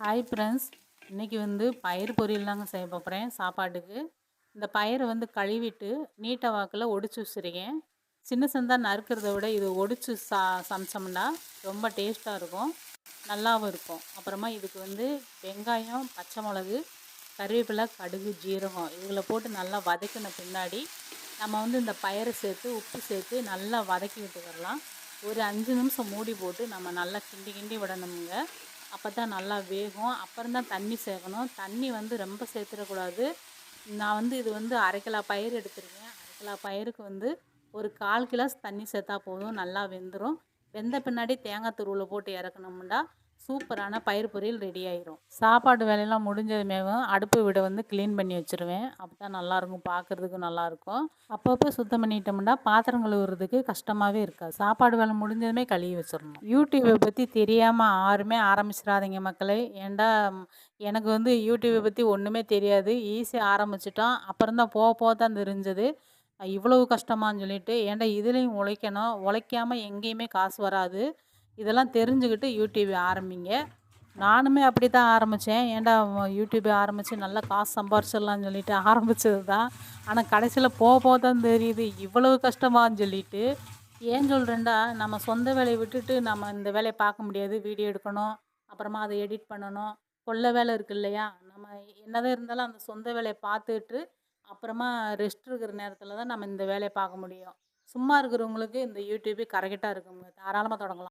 Hi friends இன்றைக்கி வந்து பயிர் பொரியல் தாங்க செய்ய போகிறேன் சாப்பாட்டுக்கு. இந்த பயிரை வந்து கழுவிட்டு நீட்டை வாக்கில் ஒடிச்சு வச்சுருக்கேன். சின்ன சின்னதாக நறுக்கிறத விட இது ஒடிச்சு சா சமைச்சோம்னா ரொம்ப டேஸ்ட்டாக இருக்கும். நல்லாவும் இருக்கும். அப்புறமா இதுக்கு வந்து வெங்காயம் பச்சை மிளகு கருவேப்பிலை கடுகு ஜீரகம் இதில் போட்டு நல்லா வதக்கின பின்னாடி நம்ம வந்து இந்த பயிரை சேர்த்து உப்பு சேர்த்து நல்லா வதக்கி விட்டுக்கிறலாம் ஒரு அஞ்சு நிமிஷம் மூடி போட்டு நம்ம நல்லா கிண்டி கிண்டி விடணுங்க. அப்போ தான் நல்லா வேகும். அப்புறம் தான் தண்ணி சேர்க்கணும் தண்ணி வந்து ரொம்ப சேர்த்துடக்கூடாது நான் வந்து இது வந்து அரை கிலோ பயிர் எடுத்துருக்கேன். அரை கிலோ பயிருக்கு வந்து ஒரு கால் கிலாஸ் தண்ணி சேர்த்தா போதும். நல்லா வெந்துடும் வெந்த பின்னாடி தேங்காய் துருவில் போட்டு இறக்கணும்னா சூப்பரான பயிர் பொரியல் ரெடி ஆயிரும். சாப்பாடு வேலையெல்லாம் முடிஞ்சதுமேவும் அடுப்பு விட வந்து க்ளீன் பண்ணி வச்சுருவேன். அப்போ தான் நல்லாயிருக்கும் பார்க்குறதுக்கும் நல்லாயிருக்கும் அப்பப்போ சுத்தம் பண்ணிட்டோம்னா பாத்திரம் கழுவுறதுக்கு கஷ்டமாகவே இருக்காது. சாப்பாடு வேலை முடிஞ்சதுமே கழுவி வச்சிடணும் யூடியூப்பை பற்றி தெரியாமல் யாருமே ஆரம்பிச்சிடாதீங்க மக்களே. ஏண்டா எனக்கு வந்து யூடியூப்பை பற்றி ஒன்றுமே தெரியாது. ஈஸியாக ஆரம்பிச்சிட்டோம். அப்புறம் தான் போக போக தான் தெரிஞ்சது. இவ்வளவு கஷ்டமான்னு சொல்லிட்டு ஏன்டா இதுலேயும் உழைக்கணும்? உழைக்காமல் எங்கேயுமே காசு வராது. இதெல்லாம் தெரிஞ்சுக்கிட்டு யூடியூப் ஆரம்பிங்க. நானுமே அப்படி தான் ஆரம்பித்தேன் ஏன்டா யூடியூப் ஆரம்பித்து நல்லா காசு சம்பாரிச்சிடலாம்னு சொல்லிட்டு ஆரம்பித்தது தான் ஆனால் கடைசியில் போக போக தான் தெரியுது. இவ்வளவு கஷ்டமான்னு சொல்லிட்டு ஏன் சொல்கிறேன்டா நம்ம சொந்த வேலையை விட்டுட்டு நம்ம இந்த வேலையை பார்க்க முடியாது. வீடியோ எடுக்கணும். அப்புறமா அதை எடிட் பண்ணணும். கொள்ள வேலை இருக்குது இல்லையா? நம்ம என்னதான் இருந்தாலும் அந்த சொந்த வேலையை பார்த்துட்டு அப்புறமா ரெஸ்ட் இருக்கிற நேரத்தில் தான் நம்ம இந்த வேலையை பார்க்க முடியும். சும்மா இருக்கிறவங்களுக்கு இந்த யூடியூபே கரெக்டாக இருக்குங்க. தாராளமாக தொடங்கலாம்.